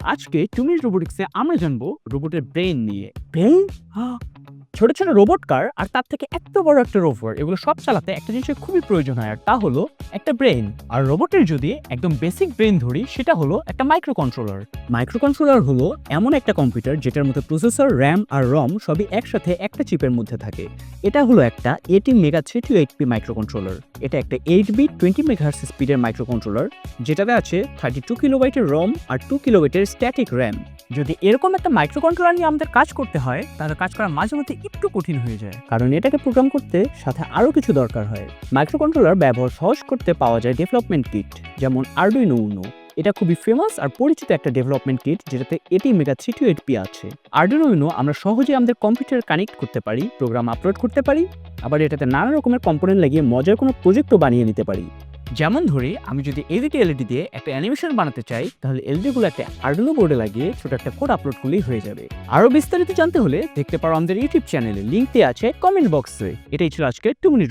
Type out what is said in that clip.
আজকে টুমির রোবটিক্সে আমরা জানব রোবটের ব্রেন নিয়ে। ব্রেন ছোট ছোট রোবট কার আর তার থেকে এত বড় একটা রোভার এগুলো সব চালাতে একটা জিনিসের খুবই প্রয়োজন হয়, আর তা হলো একটা ব্রেন আর রোবটের যদি একদম বেসিক ব্রেন ধরি, সেটা হলো একটা মাইক্রো কন্ট্রোলার মাইক্রো কন্ট্রোলার হলো এমন একটা কম্পিউটার যেটার মধ্যে প্রসেসর র্যাম আর রম সবই একসাথে একটা চিপের মধ্যে থাকে। এটা হলো একটা eighteen mega three two eight P micro controller এটা একটা এইট বি টোয়েন্টি মেগাহার্স স্পিডের মাইক্রো কন্ট্রোলার যেটাতে আছে থার্টি টু কিলোবাইটের রম আর টু কিলোবাইটের স্ট্যাটিক র্যাম যদি এরকম একটা মাইক্রো কন্ট্রোলার নিয়ে আমাদের কাজ করতে হয়, তাহলে কাজ করা মাঝে মধ্যে একটু কঠিন হয়ে যায়। কারণ এটাকে প্রোগ্রাম করতে সাথে আরও কিছু দরকার হয়। মাইক্রো কন্ট্রোলার ব্যবহার সহজ করতে পাওয়া যায় ডেভেলপমেন্ট কিট যেমন আরডুইনো উনো এটা খুবই ফেমাস আর পরিচিত একটা ডেভেলপমেন্ট কিট যেটাতে AT mega three two eight P আছে। আরডুইনো আমরা সহজে আমাদের কম্পিউটার কানেক্ট করতে পারি প্রোগ্রাম আপলোড করতে পারি, আবার এটাতে নানা রকমের কম্পোনেন্ট লাগিয়ে মজার কোনো প্রজেক্টও বানিয়ে নিতে পারি। যেমন ধরি আমি যদি এডিটি এলইডি দিয়ে একটা অ্যানিমেশন বানাতে চাই, তাহলে এলইডি গুলো একটা আর্ডুনো বোর্ডে লাগিয়ে ছোট একটা কোড আপলোড করলেই হয়ে যাবে। আরও বিস্তারিত জানতে হলে দেখতে পারো আমাদের ইউটিউব চ্যানেলে লিঙ্ক দেওয়া আছে কমেন্ট বক্সে এটাই ছিল আজকে টু মিনিট